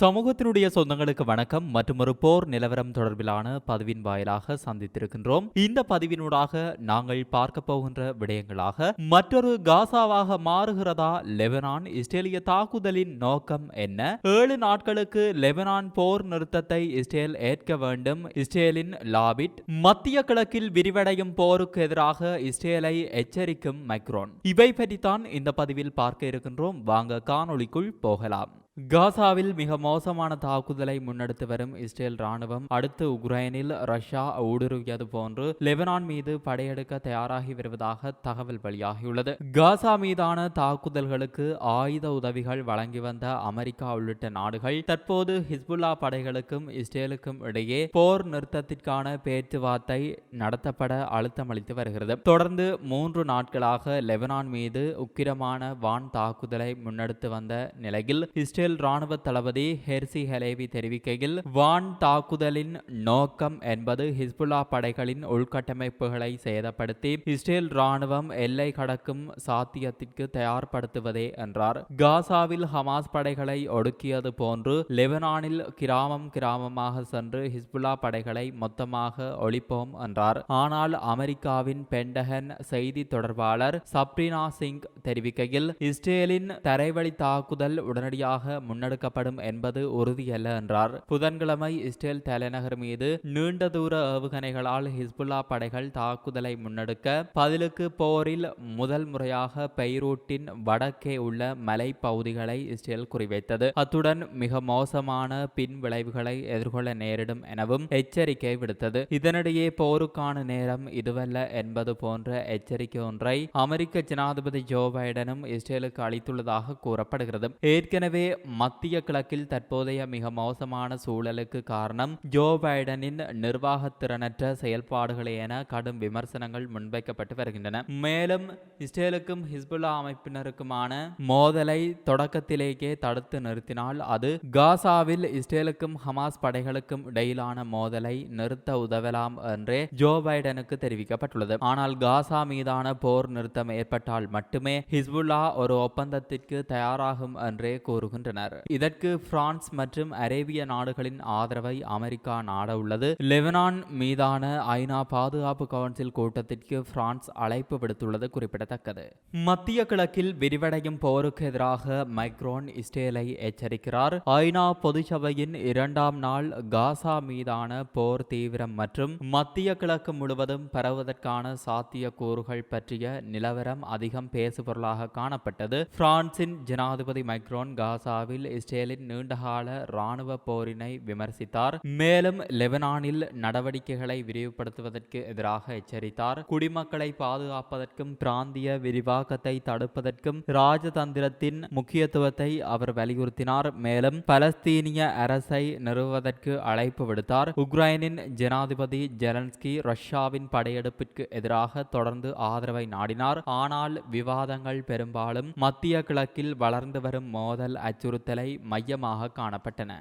சமூகத்தினுடைய சொந்தங்களுக்கு வணக்கம். மற்றும் ஒரு போர் நிலவரம் தொடர்பிலான பதிவின் வாயிலாக சந்தித்திருக்கின்றோம். இந்த பதிவினூடாக நாங்கள் பார்க்க போகின்ற விடயங்களாக மற்றொரு காசாவாக மாறுகிறதா லெபனான் இஸ்ரேலிய தாக்குதலின் நோக்கம் என்ன? ஏழு நாட்களுக்கு லெபனான் போர் நிறுத்தத்தை இஸ்ரேல் ஏற்க வேண்டும். இஸ்ரேலின் லாபிட் மத்திய கிழக்கில் விரிவடையும் போருக்கு எதிராக இஸ்ரேலை எச்சரிக்கும் மைக்ரோன். இவை பற்றித்தான் இந்த பதிவில் பார்க்க இருக்கின்றோம். வாங்க காணொளிக்குள் போகலாம். காசாவில் மிக மோசமான தாக்குதலை முன்னெடுத்து வரும் இஸ்ரேல் ராணுவம் அடுத்து உக்ரைனில் ரஷ்யா ஊடுருவியது போன்று லெபனான் மீது படையெடுக்க தயாராகி வருவதாக தகவல் வெளியாகியுள்ளது. காசா மீதான தாக்குதல்களுக்கு ஆயுத உதவிகள் வழங்கி வந்த அமெரிக்கா உள்ளிட்ட நாடுகள் தற்போது ஹிஸ்புல்லா படைகளுக்கும் இஸ்ரேலுக்கும் இடையே போர் நிறுத்தத்திற்கான பேச்சுவார்த்தை நடத்தப்பட அழுத்தமளித்து வருகிறது. தொடர்ந்து மூன்று நாட்களாக லெபனான் மீது உக்கிரமான வான் தாக்குதலை முன்னெடுத்து வந்த நிலையில் இஸ்ரேல் ராணுவ தளபதி ஹெர்சி ஹலேவி தெரிவிக்கையில் வான் தாக்குதலின் நோக்கம் என்பது ஹிஸ்புல்லா படைகளின் உள்கட்டமைப்புகளை சேதப்படுத்தி இஸ்ரேல் ராணுவம் எல்லை கடக்கும் சாத்தியத்திற்கு தயார்படுத்துவதே என்றார். காசாவில் ஹமாஸ் படைகளை ஒடுக்கியது போன்று லெபனானில் கிராமம் கிராமமாக சென்று ஹிஸ்புல்லா படைகளை மொத்தமாக ஒழிப்போம் என்றார். ஆனால் அமெரிக்காவின் பென்டகன் செய்தி தொடர்பாளர் சப்ரினா சிங் தெரிவிக்கையில் இஸ்ரேலின் தரைவழி தாக்குதல் உடனடியாக முன்னெடுக்கப்படும் என்பது உறுதியல்ல என்றார். புதன்கிழமை இஸ்ரேல் தலைநகர் மீது நீண்ட தூர ஏவுகணைகளால் ஹிஸ்புல்லா படைகள் தாக்குதலை முன்னெடுக்க பதிலுக்கு போரில் முதல் முறையாக பெய்ரூட்டின் வடக்கே உள்ள மலை பகுதிகளை இஸ்ரேல் குறிவைத்தது. அத்துடன் மிக மோசமான பின் விளைவுகளை எதிர்கொள்ள நேரிடும் எனவும் எச்சரிக்கை விடுத்தது. இதனிடையே போருக்கான நேரம் இதுவல்ல என்பது போன்ற எச்சரிக்கை ஒன்றை அமெரிக்க ஜனாதிபதி ஜோ பைடனும் இஸ்ரேலுக்கு அளித்துள்ளதாக கூறப்படுகிறது. ஏற்கனவே மத்திய கிழக்கில் தற்போதைய மிக மோசமான சூழலுக்கு காரணம் ஜோ பைடனின் நிர்வாகத்திறனற்ற செயல்பாடுகளே என கடும் விமர்சனங்கள் முன்வைக்கப்பட்டு வருகின்றன. மேலும் இஸ்ரேலுக்கும் ஹிஸ்புல்லா அமைப்பினருக்குமான மோதலை தொடக்கத்திலேயே தடுத்து நிறுத்தினால் அது காசாவில் இஸ்ரேலுக்கும் ஹமாஸ் படைகளுக்கும் இடையிலான மோதலை நிறுத்த உதவலாம் என்றே ஜோ பைடனுக்கு தெரிவிக்கப்பட்டுள்ளது. ஆனால் காசா மீதான போர் நிறுத்தம் ஏற்பட்டால் மட்டுமே ஹிஸ்புல்லா ஒரு ஒப்பந்தத்திற்கு தயாராகும் என்றே கூறுகின்றனர். இதற்கு பிரான்ஸ் மற்றும் அரேபிய நாடுகளின் ஆதரவை அமெரிக்கா நாட உள்ளது. லெபனான் மீதான ஐநா பாதுகாப்பு கவுன்சில் கூட்டத்திற்கு பிரான்ஸ் அழைப்பு விடுத்துள்ளது குறிப்பிடத்தக்கது. மத்திய கிழக்கில் விரிவடையும் போருக்கு எதிராக மைக்ரோன் இஸ்ரேலை எச்சரிக்கிறார். ஐநா பொதுச்சபையின் இரண்டாம் நாள் காசா மீதான போர் தீவிரம் மற்றும் மத்திய கிழக்கு முழுவதும் பரவுவதற்கான சாத்திய கூறுகள் பற்றிய நிலவரம் அதிகம் பேசுபொருளாக காணப்பட்டது. பிரான்சின் ஜனாதிபதி மைக்ரோன் காசா காசாவில் இஸ்ரேலின் நீண்டகால இராணுவ போரினை விமர்சித்தார். மேலும் லெபனானில் நடவடிக்கைகளை விரிவுபடுத்துவதற்கு எதிராக எச்சரித்தார். குடிமக்களை பாதுகாப்பதற்கும் பிராந்திய விரிவாக்கத்தை தடுப்பதற்கும் ராஜதந்திரத்தின் முக்கியத்துவத்தை அவர் வலியுறுத்தினார். மேலும் பலஸ்தீனிய அரசை நிறுவுவதற்கு அழைப்பு விடுத்தார். உக்ரைனின் ஜனாதிபதி ஜெலன்ஸ்கி ரஷ்யாவின் படையெடுப்பிற்கு எதிராக தொடர்ந்து ஆதரவை நாடினார். ஆனால் விவாதங்கள் பெரும்பாலும் மத்திய கிழக்கில் வளர்ந்து வரும் மோதல் அச்சு அச்சுறுத்தலை மையமாக காணப்பட்டன.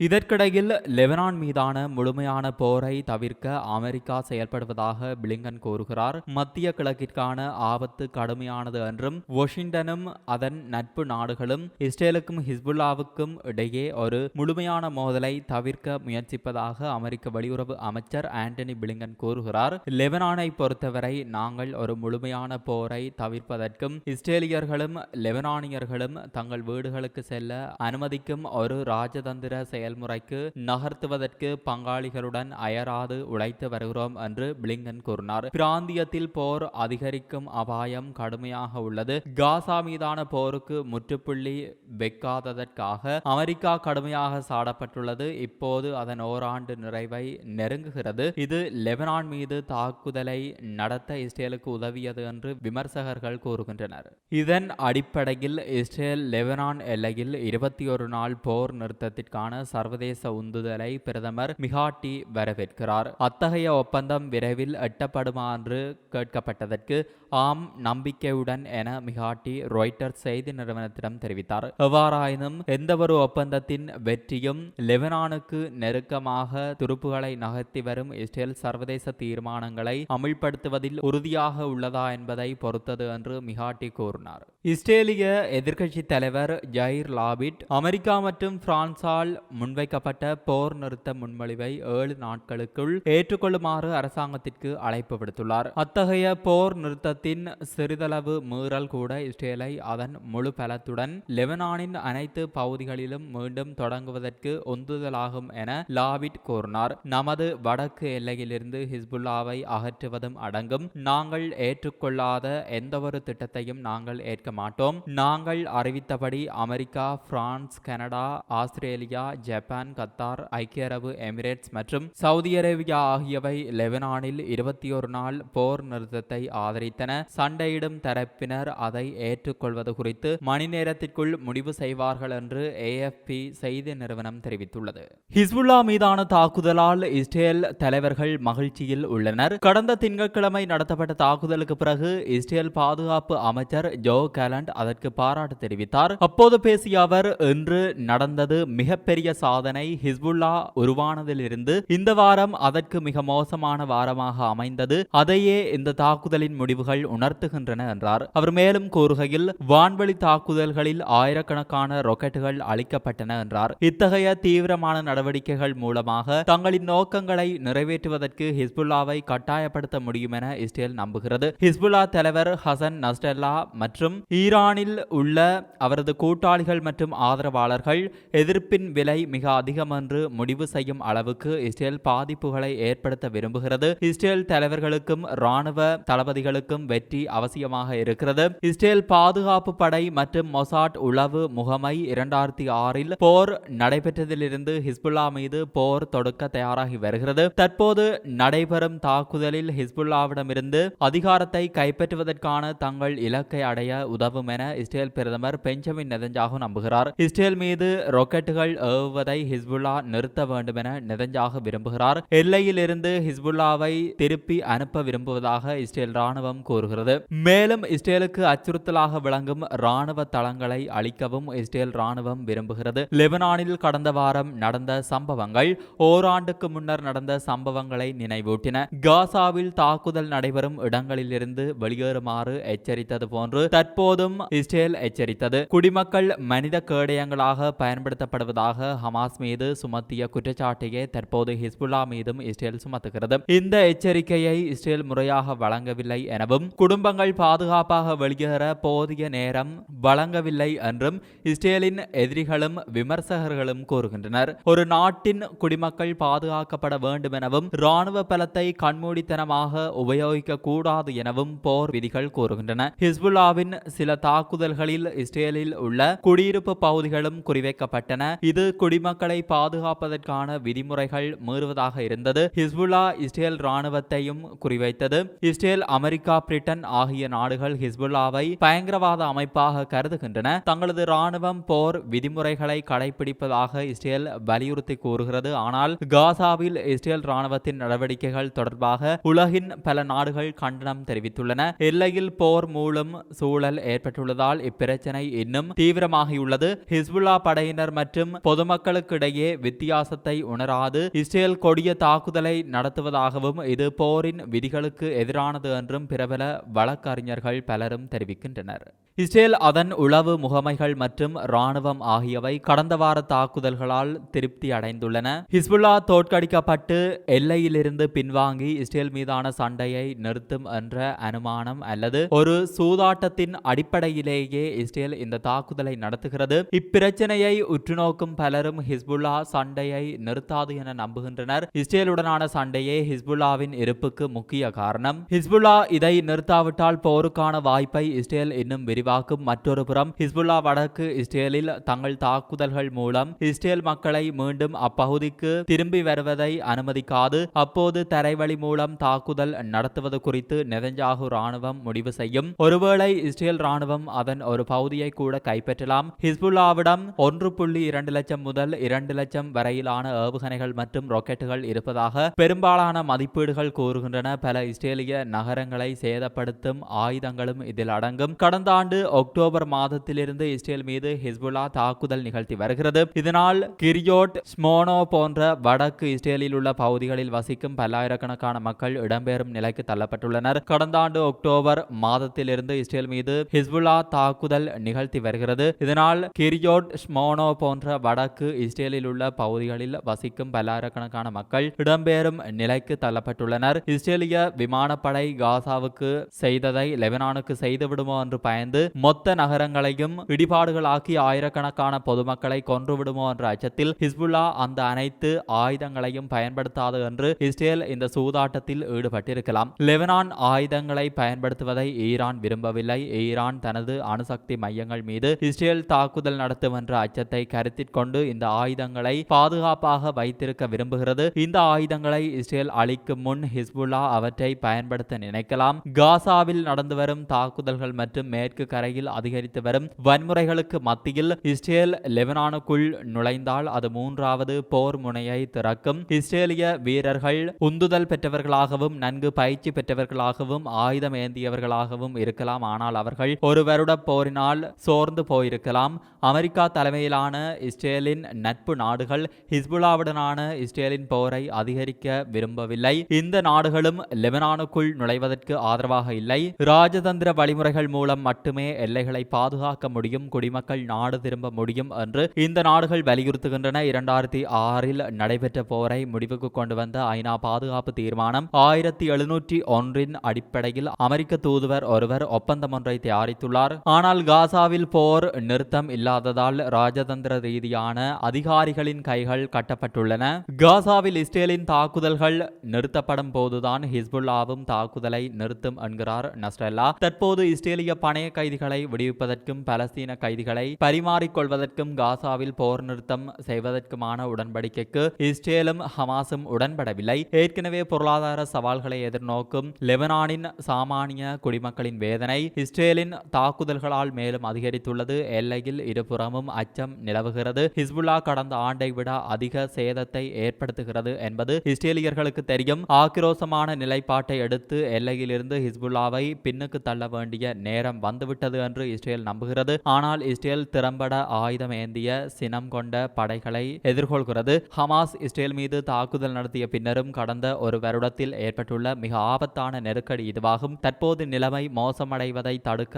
இதற்கிடையில் லெபனான் மீதான முழுமையான போரை தவிர்க்க அமெரிக்கா செயல்படுவதாக பிளிங்கன் கூறுகிறார். மத்திய கிழக்கிற்கான ஆபத்து கடுமையானது என்றும் வாஷிங்டனும் அதன் நட்பு நாடுகளும் இஸ்ரேலுக்கும் ஹிஸ்புல்லாவுக்கும் இடையே ஒரு முழுமையான மோதலை தவிர்க்க முயற்சிப்பதாக அமெரிக்க வெளியுறவு அமைச்சர் ஆண்டனி பிளிங்கன் கூறுகிறார். லெபனானை பொறுத்தவரை நாங்கள் ஒரு முழுமையான போரை தவிர்ப்பதற்கும் இஸ்ரேலியர்களும் லெபனானியர்களும் தங்கள் வீடுகளுக்கு செல்ல அனுமதிக்கும் ஒரு ராஜதந்திர செயல் செயல்முறைக்கு நகர்த்துவதற்கு பங்காளிகளுடன் அயராது உழைத்து வருகிறோம் என்று பிளிங்கன் கூறினார். பிராந்தியத்தில் போர் அதிகரிக்கும் அபாயம் கடுமையாக உள்ளது. காசா மீதான போருக்கு முற்றுப்புள்ளி வைக்காததற்காக அமெரிக்கா கடுமையாக சாடப்பட்டுள்ளது. இப்போது அதன் ஓராண்டு நிறைவை நெருங்குகிறது. இது லெபனான் மீது தாக்குதலை நடத்த இஸ்ரேலுக்கு உதவியது என்று விமர்சகர்கள் கூறுகின்றனர். இதன் அடிப்படையில் இஸ்ரேல் லெபனான் எல்லையில் இருபத்தி ஒரு நாள் போர் நிறுத்தத்திற்கான சர்வதேச உந்துதலை பிரதமர் மிகாட்டி வரவேற்கிறார். அத்தகைய ஒப்பந்தம் விரைவில் எட்டப்படுமா என்று கேட்கப்பட்டதற்கு ஆம் நம்பிக்கையுடன் என மிகாட்டி ராய்ட்டர்ஸ் செய்தி நிறுவனத்திடம் தெரிவித்தார். எவ்வாறாயினும் எந்தவொரு ஒப்பந்தத்தின் வெற்றியும் லெபனானுக்கு நெருக்கமாக துருப்புகளை நகர்த்தி வரும் இஸ்ரேல் சர்வதேச தீர்மானங்களை அமுல்படுத்துவதில் உறுதியாக உள்ளதா என்பதை பொறுத்தது என்று மிகாட்டி கூறினார். இஸ்ரேலிய எதிர்க்கட்சி தலைவர் ஜயிர் லாபிட் அமெரிக்கா மற்றும் பிரான்சால் முன்வைக்கப்பட்ட போர் நிறுத்த முன்மொழிவை ஏழு நாட்களுக்குள் ஏற்றுக்கொள்ளுமாறு அரசாங்கத்திற்கு அழைப்பு விடுத்துள்ளார். அத்தகைய போர் நிறுத்தத்தின் சிறிதளவு மீறல் கூட இஸ்ரேலை அதன் முழு பலத்துடன் லெபனானின் அனைத்து பகுதிகளிலும் மீண்டும் தொடங்குவதற்கு உந்துதலாகும் என லாபிட் கூறினார். நமது வடக்கு எல்லையிலிருந்து ஹிஸ்புல்லாவை அகற்றுவதும் அடங்கும். நாங்கள் ஏற்றுக்கொள்ளாத எந்தவொரு திட்டத்தையும் நாங்கள் ஏற்க மாட்டோம். நாங்கள் அறிவித்தபடி America France Canada Australia Japan Qatar ஐக்கிய அரபு எமிரேட்ஸ் மற்றும் சவுதி அரேபியா ஆகியவை லெபனானில் இருபத்தி ஒரு நாள் போர் நிறுத்தத்தை ஆதரித்தன. சண்டையிடும் தரப்பினர் அதை ஏற்றுக்கொள்வது குறித்து மணி நேரத்திற்குள் முடிவு செய்வார்கள் என்று ஏஎஃப்பி செய்தி நிறுவனம் தெரிவித்துள்ளது. ஹிஸ்புல்லா மீதான தாக்குதலால் இஸ்ரேல் தலைவர்கள் மகிழ்ச்சியில் உள்ளனர். கடந்த திங்கட்கிழமை நடத்தப்பட்ட தாக்குதலுக்கு பிறகு இஸ்ரேல் பாதுகாப்பு அமைச்சர் ஜோ கேலண்ட் அதற்கு பாராட்டு தெரிவித்தார். அப்போது பேசிய அவர் இன்று நடந்தது மிகப்பெரிய சாதனை ஹிஸ்புல்லா உருவானதிலிருந்து இந்த வாரம் அதற்கு மிக மோசமான வாரமாக அமைந்தது. அதையே இந்த தாக்குதலின் முடிவுகள் உணர்த்துகின்றன என்றார். அவர் மேலும் கூறுகையில் வான்வெளி தாக்குதல்களில் ஆயிரக்கணக்கான ராக்கெட்டுகள் அளிக்கப்பட்டன என்றார். இத்தகைய தீவிரமான நடவடிக்கைகள் மூலமாக தங்களின் நோக்கங்களை நிறைவேற்றுவதற்கு ஹிஸ்புல்லாவை கட்டாயப்படுத்த முடியும் என இஸ்ரேல் நம்புகிறது. ஹிஸ்புல்லா தலைவர் ஹசன் நஸ்டல்லா மற்றும் ஈரானில் உள்ள அவரது கூட்டாளிகள் மற்றும் ஆதரவாளர்கள் எதிர்ப்பின் விலை மிக அதிகம் என்று முடிவு செய்யும் அளவுக்கு இஸ்ரேல் பாதிப்புகளை ஏற்படுத்த விரும்புகிறது. இஸ்ரேல் தலைவர்களுக்கும் ராணுவ தளபதிகளுக்கும் வெற்றி அவசியமாக இருக்கிறது. இஸ்ரேல் பாதுகாப்பு படை மற்றும் மொசாட் உளவு முகமை இரண்டாயிரத்தி ஆறில் போர் நடைபெற்றதிலிருந்து ஹிஸ்புல்லா மீது போர் தொடுக்க தயாராகி வருகிறது. தற்போது நடைபெறும் தாக்குதலில் ஹிஸ்புல்லாவிடமிருந்து அதிகாரத்தை கைப்பற்றுவதற்கான தங்கள் இலக்கை அடைய உதவும் என இஸ்ரேல் பிரதமர் பெஞ்சமின் நெதஞ்சாகு நம்புகிறார். இஸ்ரேல் மீது ராக்கெட்டுகள் ஏவுவதை ஹிஸ்புல்லா நிறுத்த வேண்டும் என நெதஞ்சாக விரும்புகிறார். எல்லையில் இருந்து ஹிஸ்புல்லாவை திருப்பி அனுப்ப விரும்புவதாக இஸ்ரேல் ராணுவம் கூறுகிறது. மேலும் இஸ்ரேலுக்கு அச்சுறுத்தலாக விளங்கும் ராணுவ தளங்களை அளிக்கவும் இஸ்ரேல் ராணுவம் விரும்புகிறது. லெபனானில் கடந்த வாரம் நடந்த சம்பவங்கள் ஓராண்டுக்கு முன்னர் நடந்த சம்பவங்களை நினைவூட்டின. காசாவில் தாக்குதல் நடைபெறும் இடங்களிலிருந்து வெளியேறுமாறு எச்சரித்தது போன்று தற்போது போதும் இஸ்ரேல் எச்சரித்தது. குடிமக்கள் மனித கேடயங்களாக பயன்படுத்தப்படுவதாக ஹமாஸ் மீது சுமத்திய குற்றச்சாட்டையே தற்போது ஹிஸ்புல்லா மீதும் இஸ்ரேல் சுமத்துகிறது. இந்த எச்சரிக்கையை இஸ்ரேல் முறையாக வழங்கவில்லை எனவும் குடும்பங்கள் பாதுகாப்பாக வெளியேற போதிய நேரம் வழங்கவில்லை என்றும் இஸ்ரேலின் எதிரிகளும் விமர்சகர்களும் கூறுகின்றனர். ஒரு நாட்டின் குடிமக்கள் பாதுகாக்கப்பட வேண்டும் எனவும் ராணுவ பலத்தை கண்மூடித்தனமாக உபயோகிக்க கூடாது எனவும் போர் விதிகள் கூறுகின்றன. ஹிஸ்புல்லாவின் சில தாக்குதல்களில் இஸ்ரேலில் உள்ள குடியிருப்பு பகுதிகளும் குறிவைக்கப்பட்டன. இது குடிமக்களை பாதுகாப்பதற்கான விதிமுறைகள் மீறுவதாக இருந்தது. ஹிஸ்புல்லா இஸ்ரேல் ராணுவத்தையும் குறிவைத்தது. இஸ்ரேல் அமெரிக்கா பிரிட்டன் ஆகிய நாடுகள் ஹிஸ்புல்லாவை பயங்கரவாத அமைப்பாக கருதுகின்றன. தங்களது ராணுவம் போர் விதிமுறைகளை கடைபிடிப்பதாக இஸ்ரேல் வலியுறுத்தி கூறுகிறது. ஆனால் காசாவில் இஸ்ரேல் ராணுவத்தின் நடவடிக்கைகள் தொடர்பாக உலகின் பல நாடுகள் கண்டனம் தெரிவித்துள்ளன. எல்லையில் போர் மூலம் சூழல் ஏற்பட்டுள்ளதால் இப்பிரச்சனை இன்னும் தீவிரமாகியுள்ளது. ஹிஸ்புல்லா படையினர் மற்றும் பொதுமக்களுக்கிடையே வித்தியாசத்தை உணராது. இஸ்ரேல் கொடிய தாக்குதலை நடத்துவதாகவும் இது போரின் விதிகளுக்கு எதிரானது என்றும் பிரபல வழக்கறிஞர்கள் பலரும் தெரிவிக்கின்றனர். இஸ்ரேல் அதன் உளவு முகமைகள் மற்றும் ராணுவம் ஆகியவை கடந்த வார தாக்குதல்களால் திருப்தி அடைந்துள்ளன. ஹிஸ்புல்லா தோற்கடிக்கப்பட்டு எல்லையிலிருந்து பின்வாங்கி இஸ்ரேல் மீதான சண்டையை நிறுத்தும் என்ற அனுமானம் அல்லது ஒரு சூதாட்டத்தின் அடிப்படையிலேயே இஸ்ரேல் இந்த தாக்குதலை நடத்துகிறது. இப்பிரச்சனையை உற்றுநோக்கும் பலரும் ஹிஸ்புல்லா சண்டையை நிறுத்தாது என நம்புகின்றனர். இஸ்ரேலுடனான சண்டையே ஹிஸ்புல்லாவின் இருப்புக்கு முக்கிய காரணம். ஹிஸ்புல்லா இதை நிறுத்தாவிட்டால் போருக்கான வாய்ப்பை இஸ்ரேல் இன்னும் விரிவாக்கும் மற்றொரு புறம் ஹிஸ்புல்லா வடக்கு இஸ்ரேலில் தங்கள் தாக்குதல்கள் மூலம் இஸ்ரேல் மக்களை மீண்டும் அப்பகுதிக்கு திரும்பி வருவதை அனுமதிக்காது. அப்போது தரைவழி மூலம் தாக்குதல் நடத்துவது குறித்து நெதஞ்சாகு ராணுவம் முடிவு செய்யும். ஒருவேளை இஸ்ரேல் ராணுவம் அதன் ஒரு பகுதியை கூட கைப்பற்றலாம். ஹிஸ்புல்லாவிடம் ஒன்று புள்ளி இரண்டு லட்சம் முதல் இரண்டு லட்சம் வரையிலான ஏவுகணைகள் மற்றும் ராக்கெட்டுகள் இருப்பதாக பெரும்பாலான மதிப்பீடுகள் கூறுகின்றன. பல இஸ்ரேலிய நகரங்களை சேதப்படுத்தும் ஆயுதங்களும் இதில் அடங்கும். கடந்த ஆண்டு அக்டோபர் மாதத்திலிருந்து இஸ்ரேல் மீது ஹிஸ்புல்லா தாக்குதல் நிகழ்த்தி வருகிறது. இதனால் கிரியோட் ஸ்மோனோ போன்ற வடக்கு இஸ்ரேலில் உள்ள பகுதிகளில் வசிக்கும் பல்லாயிரக்கணக்கான மக்கள் இடம்பெறும் நிலைக்கு தள்ளப்பட்டுள்ளனர். கடந்த ஆண்டு அக்டோபர் மாதத்திலிருந்து இஸ்ரேல் மீது ஹிஸ்புல்லா தாக்குதல் நிகழ்த்தி வருகிறது. இதனால் கிரியோட் ஸ்மோனோ போன்ற வடக்கு இஸ்ரேலில் உள்ள பகுதிகளில் வசிக்கும் பல்லாயிரக்கணக்கான மக்கள் இடம்பெறும் நிலைக்கு தள்ளப்பட்டுள்ளனர். இஸ்ரேலிய விமானப்படை காசாவுக்கு செய்ததை லெபனானுக்கு செய்துவிடுமோ என்று பயந்து மொத்த நகரங்களையும் இடிபாடுகளாக்கி ஆயிரக்கணக்கான பொதுமக்களை கொன்றுவிடுமோ என்ற அச்சத்தில் ஹிஸ்புல்லா அந்த அனைத்து ஆயுதங்களையும் பயன்படுத்தாது என்று இஸ்ரேல் இந்த சூதாட்டத்தில் ஈடுபட்டிருக்கலாம். லெபனான் ஆயுதங்களை பயன்படுத்துவதை ஈரான் விரும்பவில்லை. ஈரான் தனது அணுசக்தி மையங்கள் மீது இஸ்ரேல் தாக்குதல் நடத்தும் என்ற அச்சத்தை கருத்தில் கொண்டு இந்த ஆயுதங்களை பாதுகாப்பாக வைத்திருக்க விரும்புகிறது. இந்த ஆயுதங்களை இஸ்ரேல் அளிக்கும் முன் ஹிஸ்புல்லா அவற்றை பயன்படுத்த நினைக்கலாம். காசாவில் நடந்து வரும் தாக்குதல்கள் மற்றும் மேற்கு கரையில் அதிகரித்து வரும் வன்முறைகளுக்கு மத்தியில் இஸ்ரேல் லெபனானுக்குள் நுழைந்தால் அது மூன்றாவது போர் முனையை திறக்கும். இஸ்ரேலிய வீரர்கள் உந்துதல் பெற்றவர்களாகவும் நன்கு பயிற்சி பெற்றவர்களாகவும் ஆயுதம் ஏந்தியவர்களாகவும் இருக்கலாம். ஆனால் அவர்கள் ஒரு வருட போரினால் சோர்ந்து போயிருக்கலாம். அமெரிக்கா தலைமையிலான இஸ்ரேலின் நட்பு நாடுகள் ஹிஸ்புல்லாவுடனான இஸ்ரேலின் போரை அதிகரிக்க விரும்பவில்லை. இந்த நாடுகளும் லெபனானுக்குள் நுழைவதற்கு ஆதரவாக இல்லை. ராஜதந்திர வழிமுறைகள் மூலம் மட்டுமே எல்லைகளை பாதுகாக்க முடியும் குடிமக்கள் நாடு திரும்ப முடியும் என்று இந்த நாடுகள் வலியுறுத்துகின்றன. இரண்டாயிரத்தி ஆறில் நடைபெற்ற போரை முடிவுக்கு கொண்டு வந்த ஐநா பாதுகாப்பு தீர்மானம் ஆயிரத்தி எழுநூற்றி ஒன்றின் அடிப்படையில் அமெரிக்க தூதுவர் ஒருவர் ஒப்பந்தம் ஒன்றை தயாரித்துள்ளார். ஆனால் காசாவில் போர் நிறுத்தம் இல்லாததால் ராஜதந்திர ரீதியான அதிகாரிகளின் கைகள் கட்டப்பட்டுள்ளன. காசாவில் இஸ்ரேலின் தாக்குதல்கள் நிறுத்தப்படும் போதுதான் ஹிஸ்புல்லாவும் தாக்குதலை நிறுத்தும் என்கிறார் நஸ்ரல்லா. தற்போது இஸ்ரேலிய பணைய கைதிகளை விடுவிப்பதற்கும் பலஸ்தீன கைதிகளை பரிமாறிக்கொள்வதற்கும் காசாவில் போர் நிறுத்தம் செய்வதற்குமான உடன்படிக்கைக்கு இஸ்ரேலும் ஹமாஸும் உடன்படவில்லை. ஏற்கனவே பொருளாதார சவால்களை எதிர்நோக்கும் லெபனானின் சாமானிய குடிமக்களின் வேதனை இஸ்ரேலின் தாக்குதல்களால் மேலும் அதிகரித்துள்ளது. எல்லையில் இருபுறமும் அச்சம் நிலவுகிறது. ஹிஸ்புல்லா கடந்த ஆண்டை விட அதிக சேதத்தை ஏற்படுத்துகிறது என்பது இஸ்ரேலியர்களுக்கு தெரியும். ஆக்கிரோசமான நிலைப்பாட்டை எடுத்து எல்லையிலிருந்து ஹிஸ்புல்லாவை பின்னுக்கு தள்ள வேண்டிய நேரம் வந்துவிட்டது என்று இஸ்ரேல் நம்புகிறது. ஆனால் இஸ்ரேல் திறம்பட ஆயுதம் ஏந்திய சினம் கொண்ட படைகளை எதிர்கொள்கிறது. ஹமாஸ் இஸ்ரேல் மீது தாக்குதல் நடத்திய பின்னரும் கடந்த ஒரு வருடத்தில் ஏற்பட்டுள்ள மிக ஆபத்தான நெருக்கடி இதுவாகும். தற்போது நிலைமை மோசமடைவதை தடுக்க